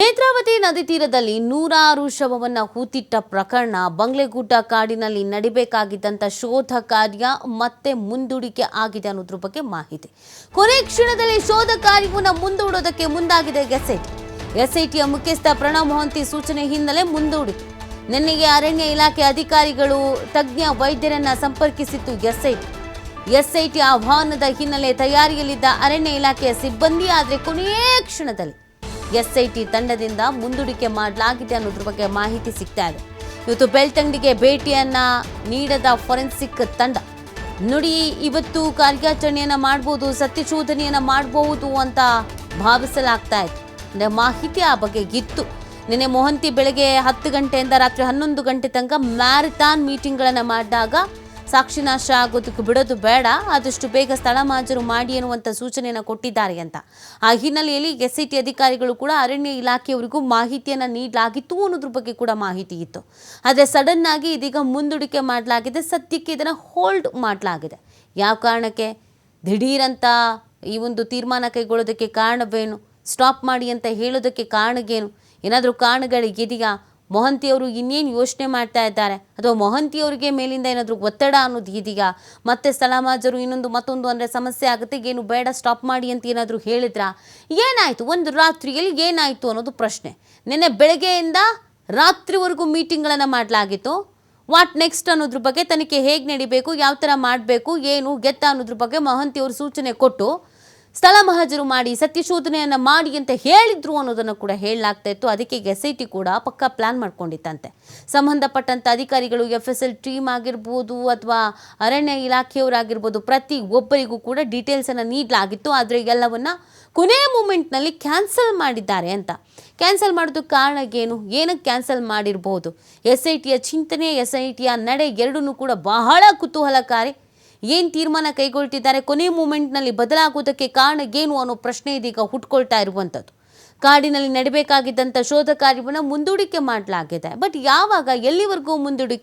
ನೇತ್ರಾವತಿ ನದಿ ತೀರದಲ್ಲಿ ನೂರಾರು ಶವವನ್ನ ಹೂತಿಟ್ಟ ಪ್ರಕರಣ. ಬಂಗ್ಲೆಗೂಟ ಕಾಡಿನಲ್ಲಿ ನಡಿಬೇಕಾಗಿದ್ದಂಥ ಶೋಧ ಕಾರ್ಯ ಮತ್ತೆ ಮುಂದೂಡಿಕೆ ಆಗಿದೆ ಅನ್ನೋದ್ರ ಬಗ್ಗೆ ಮಾಹಿತಿ. ಕೊನೆ ಕ್ಷಣದಲ್ಲಿ ಶೋಧ ಕಾರ್ಯವನ್ನು ಮುಂದೂಡೋದಕ್ಕೆ ಮುಂದಾಗಿದೆ ಎಸ್ಐಟಿ. ಎಸ್ಐಟಿಯ ಮುಖ್ಯಸ್ಥ ಪ್ರಣವ್ ಮೊಹಂತಿ ಸೂಚನೆ ಹಿನ್ನೆಲೆ ಮುಂದೂಡಿಕೆ. ನಿನ್ನೆಗೆ ಅರಣ್ಯ ಇಲಾಖೆ ಅಧಿಕಾರಿಗಳು ತಜ್ಞ ವೈದ್ಯರನ್ನ ಸಂಪರ್ಕಿಸಿತ್ತು ಎಸ್ಐಟಿ. ಎಸ್ಐಟಿ ಆಹ್ವಾನದ ಹಿನ್ನೆಲೆ ತಯಾರಿಯಲ್ಲಿದ್ದ ಅರಣ್ಯ ಇಲಾಖೆಯ ಸಿಬ್ಬಂದಿ ಆದರೆ ಕೊನೆಯ ಕ್ಷಣದಲ್ಲಿ ಎಸ್ಐಟಿ ತಂಡದಿಂದ ಮುಂದೂಡಿಕೆ ಮಾಡಲಾಗಿದೆ ಅನ್ನೋದ್ರ ಬಗ್ಗೆ ಮಾಹಿತಿ ಸಿಗ್ತಾ ಇದೆ. ಇವತ್ತು ಬೆಳ್ತಂಗಡಿಗೆ ಭೇಟಿಯನ್ನ ನೀಡದ ಫೊರೆನ್ಸಿಕ್ ತಂಡ, ನುಡಿ, ಇವತ್ತು ಕಾರ್ಯಾಚರಣೆಯನ್ನು ಮಾಡ್ಬೋದು, ಸತ್ಯಶೋಧನೆಯನ್ನು ಮಾಡಬಹುದು ಅಂತ ಭಾವಿಸಲಾಗ್ತಾ ಇತ್ತು ಮಾಹಿತಿ ಆ ಬಗ್ಗೆ ಇತ್ತು. ನಿನ್ನೆ ಮೊಹಂತಿ ಬೆಳಗ್ಗೆ ಹತ್ತು ಗಂಟೆಯಿಂದ ರಾತ್ರಿ ಹನ್ನೊಂದು ಗಂಟೆ ತನಕ ಮ್ಯಾರಥಾನ್ ಮೀಟಿಂಗ್ಗಳನ್ನು ಮಾಡಿದಾಗ ಸಾಕ್ಷಿನಾಶ ಆಗೋದಕ್ಕೆ ಬಿಡೋದು ಬೇಡ, ಆದಷ್ಟು ಬೇಗ ಸ್ಥಳ ಮಾಜರು ಮಾಡಿ ಅನ್ನುವಂಥ ಸೂಚನೆಯನ್ನು ಕೊಟ್ಟಿದ್ದಾರೆ ಅಂತ. ಆ ಹಿನ್ನೆಲೆಯಲ್ಲಿ ಎಸ್ ಟಿ ಅಧಿಕಾರಿಗಳು ಕೂಡ ಅರಣ್ಯ ಇಲಾಖೆಯವರಿಗೂ ಮಾಹಿತಿಯನ್ನು ನೀಡಲಾಗಿತ್ತು ಅನ್ನೋದ್ರ ಬಗ್ಗೆ ಕೂಡ ಮಾಹಿತಿ ಇತ್ತು. ಆದರೆ ಸಡನ್ ಆಗಿ ಇದೀಗ ಮುಂದೂಡಿಕೆ ಮಾಡಲಾಗಿದೆ, ಸದ್ಯಕ್ಕೆ ಇದನ್ನು ಹೋಲ್ಡ್ ಮಾಡಲಾಗಿದೆ. ಯಾವ ಕಾರಣಕ್ಕೆ? ದಿಢೀರಂತ ಈ ಒಂದು ತೀರ್ಮಾನ ಕೈಗೊಳ್ಳೋದಕ್ಕೆ ಕಾರಣವೇನು? ಸ್ಟಾಪ್ ಮಾಡಿ ಅಂತ ಹೇಳೋದಕ್ಕೆ ಕಾರಣಗೇನು? ಏನಾದರೂ ಕಾರಣಗಳಿದೆಯಾ ಮೊಹಂತಿಯವರು ಇನ್ನೇನು ಯೋಚನೆ ಮಾಡ್ತಾ ಇದ್ದಾರೆ? ಅಥವಾ ಮೊಹಂತಿಯವರಿಗೆ ಮೇಲಿಂದ ಏನಾದರೂ ಒತ್ತಡ ಅನ್ನೋದು ಇದೀಗ ಮತ್ತೆ ಸಲಾಮಾಜರು ಇನ್ನೊಂದು ಮತ್ತೊಂದು ಅಂದರೆ ಸಮಸ್ಯೆ ಆಗುತ್ತೆ, ಏನು ಬೇಡ ಸ್ಟಾಪ್ ಮಾಡಿ ಅಂತ ಏನಾದರೂ ಹೇಳಿದ್ರಾ? ಏನಾಯಿತು? ಒಂದು ರಾತ್ರಿಯಲ್ಲಿ ಏನಾಯಿತು ಅನ್ನೋದು ಪ್ರಶ್ನೆ. ನಿನ್ನೆ ಬೆಳಗ್ಗೆಯಿಂದ ರಾತ್ರಿವರೆಗೂ ಮೀಟಿಂಗ್ಗಳನ್ನು ಮಾಡಲಾಗಿತ್ತು. ವಾಟ್ ನೆಕ್ಸ್ಟ್ ಅನ್ನೋದ್ರ ಬಗ್ಗೆ ತನಿಖೆ ಹೇಗೆ ನಡಿಬೇಕು ಯಾವ ಥರ ಮಾಡಬೇಕು, ಏನು ಗೆತ್ತ ಅನ್ನೋದ್ರ ಬಗ್ಗೆ ಮಹಂತಿಯವರು ಸೂಚನೆ ಕೊಟ್ಟು ಸ್ಥಳ ಮಹಜರು ಮಾಡಿ ಸತ್ಯಶೋಧನೆಯನ್ನು ಮಾಡಿ ಅಂತ ಹೇಳಿದ್ರು ಅನ್ನೋದನ್ನು ಕೂಡ ಹೇಳಲಾಗ್ತಾ ಇತ್ತು. ಅದಕ್ಕೆ ಎಸ್ ಐ ಟಿ ಕೂಡ ಪಕ್ಕಾ ಪ್ಲಾನ್ ಮಾಡ್ಕೊಂಡಿತ್ತಂತೆ. ಸಂಬಂಧಪಟ್ಟಂಥ ಅಧಿಕಾರಿಗಳು ಎಫ್ ಎಸ್ ಎಲ್ ಟೀಮ್ ಆಗಿರ್ಬೋದು ಅಥವಾ ಅರಣ್ಯ ಇಲಾಖೆಯವರಾಗಿರ್ಬೋದು ಪ್ರತಿ ಒಬ್ಬರಿಗೂ ಕೂಡ ಡೀಟೇಲ್ಸನ್ನು ನೀಡಲಾಗಿತ್ತು. ಆದರೆ ಎಲ್ಲವನ್ನು ಕೊನೆಯ ಮೂಮೆಂಟ್ನಲ್ಲಿ ಕ್ಯಾನ್ಸಲ್ ಮಾಡಿದ್ದಾರೆ ಅಂತ. ಕ್ಯಾನ್ಸಲ್ ಮಾಡೋದಕ್ಕೆ ಕಾರಣ ಏನು? ಏನಕ್ಕೆ ಕ್ಯಾನ್ಸಲ್ ಮಾಡಿರ್ಬೋದು? ಎಸ್ ಐ ಟಿಯ ಚಿಂತನೆ ಎಸ್ ಐ ಟಿಯ ನಡೆ ಎರಡನ್ನೂ ಕೂಡ ಬಹಳ ಕುತೂಹಲಕಾರಿ. ಏನು ತೀರ್ಮಾನ ಕೈಗೊಳ್ತಿದ್ದಾರೆ ಕೊನೆ ಮೂಮೆಂಟ್ನಲ್ಲಿ ಬದಲಾಗುವುದಕ್ಕೆ ಕಾರಣ ಏನು ಅನ್ನೋ ಪ್ರಶ್ನೆ ಇದೀಗ ಹುಟ್ಕೊಳ್ತಾ ಇರುವಂಥದ್ದು. ಕಾಡಿನಲ್ಲಿ ನಡಬೇಕಾಗಿದ್ದಂಥ ಶೋಧ ಕಾರ್ಯವನ್ನು ಮುಂದೂಡಿಕೆ ಮಾಡಲಾಗಿದೆ. ಬಟ್ ಯಾವಾಗ ಎಲ್ಲಿವರೆಗೂ ಮುಂದೂಡಿಕೆ